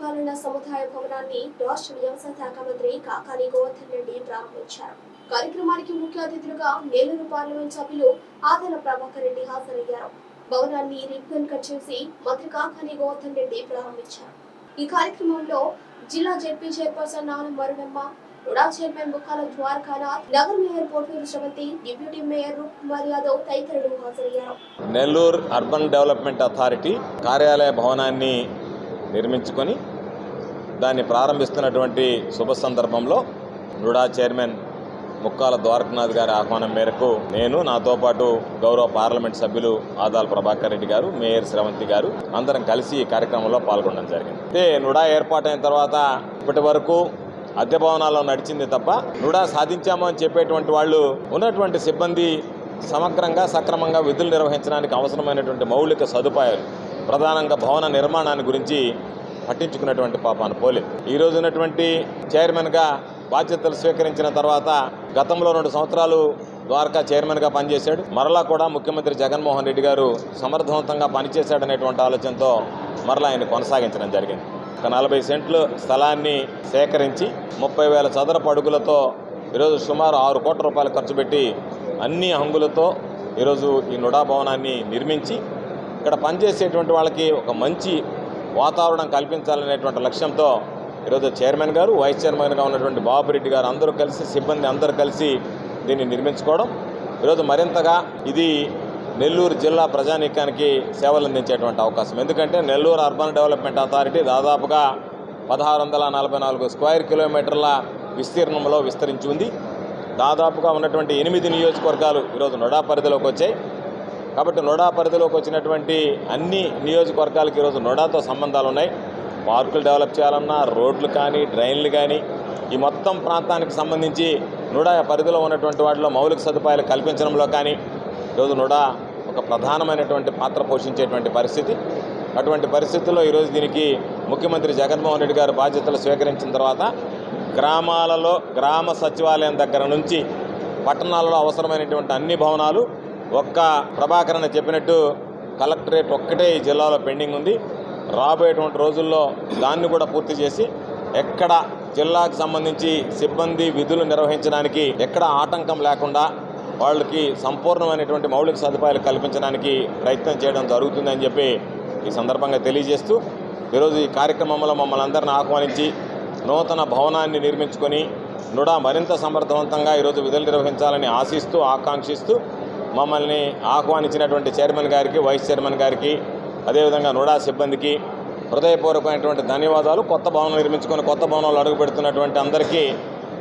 పరిపాలన సముదాయ భవనాన్ని రాష్ట్ర వ్యవసాయ శాఖ మంత్రి కాకాని గోవర్ధన్ రెడ్డి ప్రారంభించారు. కార్యక్రమానికి ముఖ్య అతిథులుగా నెల్లూరు పార్లమెంట్ సభ్యులు ఆదల ప్రభాకర్ రెడ్డి హాజరయ్యారు. భవనాన్ని రిబ్బన్ కట్ చేసి మంత్రి కాకాని గోవర్ధన్ రెడ్డి ప్రారంభించారు. ఈ కార్యక్రమంలో జిల్లా జెడ్పీ చైర్పర్సన్ నాను వరుణమ్మ రుడా చైర్మన్ ముఖాల Dwarakanath Nagar mayor Poturu Sravanthi deputy mayor Roop Kumar Yadav తదితరులు హాజరయ్యారు. నెల్లూరు అర్బన్ డెవలప్మెంట్ అథారిటీ కార్యాలయ భవనాన్ని నిర్మించుకొని దాన్ని ప్రారంభిస్తున్నటువంటి శుభ సందర్భంలో రుడా చైర్మన్ ముక్కాల ద్వారకనాథ్ గారి ఆహ్వానం మేరకు నేను నాతో పాటు గౌరవ పార్లమెంట్ సభ్యులు ఆదాల్ ప్రభాకర్ రెడ్డి గారు మేయర్ శ్రవంతి గారు అందరం కలిసి ఈ కార్యక్రమంలో పాల్గొనడం జరిగింది. అయితే నుడా ఏర్పాటైన తర్వాత ఇప్పటి వరకు అద్దె భవనాల్లో నడిచింది తప్ప నుడా సాధించాము అని చెప్పేటువంటి వాళ్ళు ఉన్నటువంటి సిబ్బంది సమగ్రంగా సక్రమంగా విధులు నిర్వహించడానికి అవసరమైనటువంటి మౌలిక సదుపాయాలు ప్రధానంగా భవన నిర్మాణాన్ని గురించి పట్టించుకున్నటువంటి పాపాను పోలే ఈ రోజు ఉన్నటువంటి చైర్మన్గా బాధ్యతలు స్వీకరించిన తర్వాత గతంలో రెండు సంవత్సరాలు ద్వారకా చైర్మన్గా పనిచేశాడు. మరలా కూడా ముఖ్యమంత్రి జగన్మోహన్ రెడ్డి గారు సమర్థవంతంగా పనిచేశాడనేటువంటి ఆలోచనతో మరలా ఆయన కొనసాగించడం జరిగింది. ఒక నలభై సెంట్లు స్థలాన్ని సేకరించి ముప్పై వేల చదరపు అడుగులతో ఈరోజు సుమారు ఆరు కోట్ల రూపాయలు ఖర్చు పెట్టి అన్ని హంగులతో ఈరోజు ఈ నుడా భవనాన్ని నిర్మించి ఇక్కడ పనిచేసేటువంటి వాళ్ళకి ఒక మంచి వాతావరణం కల్పించాలనేటువంటి లక్ష్యంతో ఈరోజు చైర్మన్ గారు వైస్ చైర్మన్గా ఉన్నటువంటి బాబురెడ్డి గారు అందరూ కలిసి సిబ్బంది అందరూ కలిసి దీన్ని నిర్మించుకోవడం. ఈరోజు మరింతగా ఇది నెల్లూరు జిల్లా ప్రజానీకానికి సేవలు అందించేటువంటి అవకాశం. ఎందుకంటే నెల్లూరు అర్బన్ డెవలప్మెంట్ అథారిటీ దాదాపుగా పదహారు వందల నలభై నాలుగు స్క్వేర్ కిలోమీటర్ల విస్తీర్ణంలో విస్తరించి ఉంది. దాదాపుగా ఉన్నటువంటి ఎనిమిది నియోజకవర్గాలు ఈరోజు నొడా పరిధిలోకి వచ్చాయి. కాబట్టి నోడా పరిధిలోకి వచ్చినటువంటి అన్ని నియోజకవర్గాలకు ఈరోజు నోడాతో సంబంధాలు ఉన్నాయి. పార్కులు డెవలప్ చేయాలన్నా రోడ్లు కానీ డ్రైన్లు కానీ ఈ మొత్తం ప్రాంతానికి సంబంధించి నుడా పరిధిలో ఉన్నటువంటి వాటిలో మౌలిక సదుపాయాలు కల్పించడంలో కానీ ఈరోజు నుడా ఒక ప్రధానమైనటువంటి పాత్ర పోషించేటువంటి పరిస్థితి. అటువంటి పరిస్థితుల్లో ఈరోజు దీనికి ముఖ్యమంత్రి జగన్మోహన్ రెడ్డి గారు బాధ్యతలు స్వీకరించిన తర్వాత గ్రామాలలో గ్రామ సచివాలయం దగ్గర నుంచి పట్టణాలలో అవసరమైనటువంటి అన్ని భవనాలు ఒక్క ప్రభాకరణ చెప్పినట్టు కలెక్టరేట్ ఒక్కటే ఈ జిల్లాలో పెండింగ్ ఉంది. రాబోయేటువంటి రోజుల్లో దాన్ని కూడా పూర్తి చేసి ఎక్కడ జిల్లాకు సంబంధించి సిబ్బంది విధులు నిర్వహించడానికి ఎక్కడ ఆటంకం లేకుండా వాళ్ళకి సంపూర్ణమైనటువంటి మౌలిక సదుపాయాలు కల్పించడానికి ప్రయత్నం చేయడం జరుగుతుందని చెప్పి ఈ సందర్భంగా తెలియజేస్తూ ఈరోజు ఈ కార్యక్రమంలో మమ్మల్ని అందరిని ఆహ్వానించి నూతన భవనాన్ని నిర్మించుకొని నుడా మరింత సమర్థవంతంగా ఈరోజు విధులు నిర్వహించాలని ఆశిస్తూ ఆకాంక్షిస్తూ మమ్మల్ని ఆహ్వానించినటువంటి చైర్మన్ గారికి వైస్ చైర్మన్ గారికి అదేవిధంగా నుడా సిబ్బందికి హృదయపూర్వకమైనటువంటి ధన్యవాదాలు. కొత్త భవనం నిర్మించుకొని కొత్త భవనంలో అడుగుపెడుతున్నటువంటి అందరికీ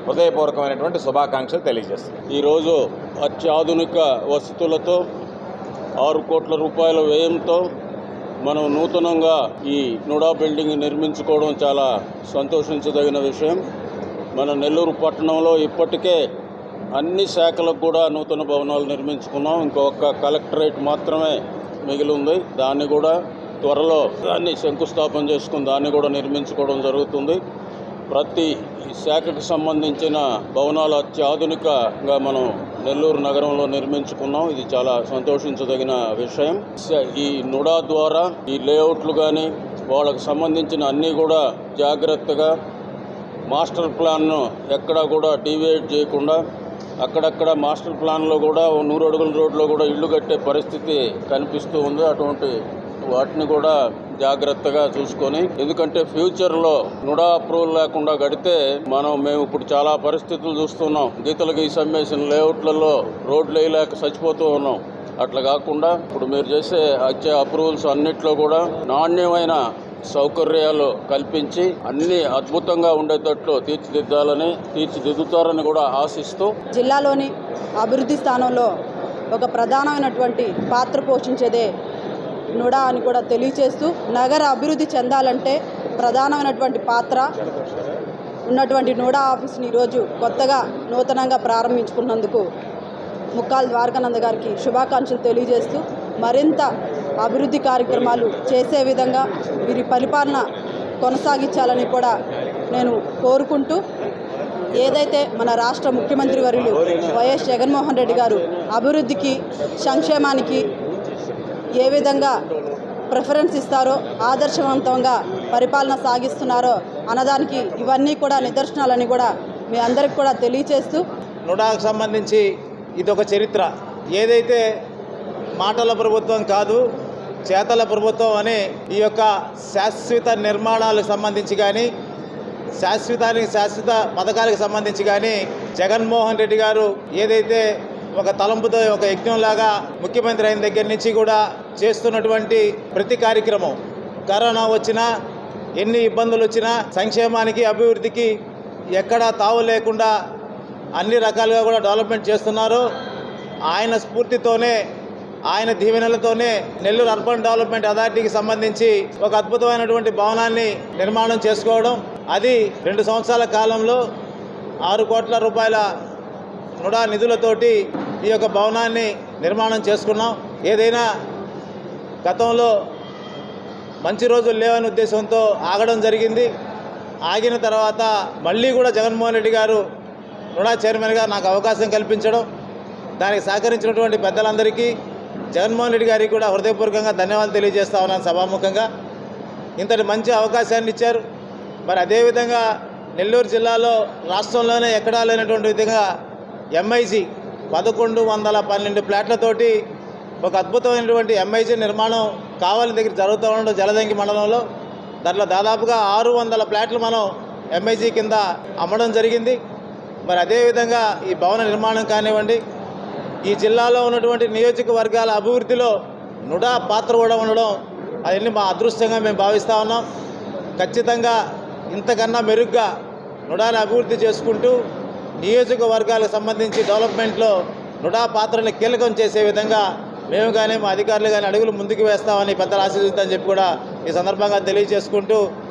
హృదయపూర్వకమైనటువంటి శుభాకాంక్షలు తెలియజేస్తున్నాను ఈరోజు అత్యాధునిక వసతులతో ఆరు కోట్ల రూపాయల వ్యయంతో మనం నూతనంగా ఈ నుడా బిల్డింగ్ నిర్మించుకోవడం చాలా సంతోషించదగిన విషయం. మన నెల్లూరు పట్టణంలో ఇప్పటికే అన్ని శాఖలకు కూడా నూతన భవనాలు నిర్మించుకున్నాం. ఇంకొక కలెక్టరేట్ మాత్రమే మిగిలి ఉంది దాన్ని కూడా త్వరలో దాన్ని శంకుస్థాపన చేసుకుని దాన్ని కూడా నిర్మించుకోవడం జరుగుతుంది. ప్రతి శాఖకు సంబంధించిన భవనాలు అత్యాధునికంగా మనం నెల్లూరు నగరంలో నిర్మించుకున్నాం. ఇది చాలా సంతోషించదగిన విషయం. ఈ నుడా ద్వారా ఈ లేఅవుట్లు కానీ వాళ్ళకు సంబంధించిన అన్నీ కూడా జాగ్రత్తగా మాస్టర్ ప్లాన్ను ఎక్కడా కూడా డీవియేట్ చేయకుండా అక్కడక్కడ మాస్టర్ ప్లాన్లో కూడా నూరు అడుగుల రోడ్లో కూడా ఇల్లు కట్టే పరిస్థితి కనిపిస్తూ ఉంది. అటువంటి వాటిని కూడా జాగ్రత్తగా చూసుకొని ఎందుకంటే ఫ్యూచర్లో నుడా అప్రూవల్ లేకుండా కడితే మనం మేము ఇప్పుడు చాలా పరిస్థితులు చూస్తున్నాం. గీతలు గీసి అమ్మేసిన లేఅవుట్లలో రోడ్లు వేయలేక చచ్చిపోతూ ఉన్నాం. అట్లా కాకుండా ఇప్పుడు మీరు చేసే వచ్చే అప్రూవల్స్ అన్నిట్లో కూడా నాణ్యమైన సౌకర్యాలు కల్పించి అన్ని అద్భుతంగా ఉండేటట్లు తీర్చిదిద్దాలని తీర్చిదిద్దుతారని కూడా ఆశిస్తూ జిల్లాలోని అభివృద్ధి స్థానంలో ఒక ప్రధానమైనటువంటి పాత్ర పోషించేదే నుడా అని కూడా తెలియచేస్తూ నగర అభివృద్ధి చెందాలంటే ప్రధానమైనటువంటి పాత్ర ఉన్నటువంటి నూడా ఆఫీస్ని ఈరోజు కొత్తగా నూతనంగా ప్రారంభించుకున్నందుకు ముక్కాల్ ద్వారకానంద గారికి శుభాకాంక్షలు తెలియజేస్తూ మరింత అభివృద్ధి కార్యక్రమాలు చేసే విధంగా వీరి పరిపాలన కొనసాగించాలని కూడా నేను కోరుకుంటూ ఏదైతే మన రాష్ట్ర ముఖ్యమంత్రి వర్యులు వైఎస్ జగన్మోహన్ రెడ్డి గారు అభివృద్ధికి సంక్షేమానికి ఏ విధంగా ప్రిఫరెన్స్ ఇస్తారో ఆదర్శవంతంగా పరిపాలన సాగిస్తున్నారో అన్నదానికి ఇవన్నీ కూడా నిదర్శనాలని కూడా మీ అందరికి కూడా తెలియచేస్తూ నుడాకు సంబంధించి ఇది ఒక చరిత్ర. ఏదైతే మాటల ప్రభుత్వం కాదు చేతల ప్రభుత్వం అని ఈ యొక్క శాశ్వత నిర్మాణాలకు సంబంధించి కానీ శాశ్వతానికి శాశ్వత పథకాలకు సంబంధించి కానీ జగన్మోహన్ రెడ్డి గారు ఏదైతే ఒక తలంపుతో ఒక యజ్ఞంలాగా ముఖ్యమంత్రి అయిన దగ్గర నుంచి కూడా చేస్తున్నటువంటి ప్రతి కార్యక్రమం కరోనా వచ్చినా ఎన్ని ఇబ్బందులు వచ్చినా సంక్షేమానికి అభివృద్ధికి ఎక్కడా తావు లేకుండా అన్ని రకాలుగా కూడా డెవలప్మెంట్ చేస్తున్నారు. ఆయన స్ఫూర్తితోనే ఆయన దీవెనలతోనే నెల్లూరు అర్బన్ డెవలప్మెంట్ అథారిటీకి సంబంధించి ఒక అద్భుతమైనటువంటి భవనాన్ని నిర్మాణం చేసుకోవడం అది రెండు సంవత్సరాల కాలంలో ఆరు కోట్ల రూపాయల నుడా నిధులతోటి ఈ యొక్క భవనాన్ని నిర్మాణం చేసుకున్నాం. ఏదైనా గతంలో మంచి రోజులు లేవని ఉద్దేశంతో ఆగడం జరిగింది. ఆగిన తర్వాత మళ్ళీ కూడా జగన్మోహన్ రెడ్డి గారు నుడా చైర్మన్గా నాకు అవకాశం కల్పించడం దానికి సహకరించినటువంటి పెద్దలందరికీ జగన్మోహన్ రెడ్డి గారికి కూడా హృదయపూర్వకంగా ధన్యవాదాలు తెలియజేస్తా ఉన్నాను సభాముఖంగా. ఇంతటి మంచి అవకాశాన్ని ఇచ్చారు. మరి అదేవిధంగా నెల్లూరు జిల్లాలో రాష్ట్రంలోనే ఎక్కడా లేనటువంటి విధంగా ఎంఐజీ పదకొండు వందల పన్నెండు ప్లాట్లతోటి ఒక అద్భుతమైనటువంటి ఎంఐజీ నిర్మాణం కావాలి దగ్గర జరుగుతూ ఉండడం జలదంకి మండలంలో. దాంట్లో దాదాపుగా ఆరు వందల ప్లాట్లు మనం ఎంఐజీ కింద అమ్మడం జరిగింది. మరి అదేవిధంగా ఈ భవన నిర్మాణం కానివ్వండి ఈ జిల్లాలో ఉన్నటువంటి నియోజకవర్గాల అభివృద్ధిలో నుడా పాత్ర కూడా ఉండడం అవన్నీ మా అదృష్టంగా మేము భావిస్తూ ఉన్నాం. ఖచ్చితంగా ఇంతకన్నా మెరుగ్గా నుడాని అభివృద్ధి చేసుకుంటూ నియోజకవర్గాలకు సంబంధించి డెవలప్మెంట్లో నుడా పాత్రని కీలకం చేసే విధంగా మేము కానీ మా అధికారులు కానీ అడుగులు ముందుకు వేస్తామని పెద్దలు ఆశీర్వదిద్దామని చెప్పి కూడా ఈ సందర్భంగా తెలియజేసుకుంటూ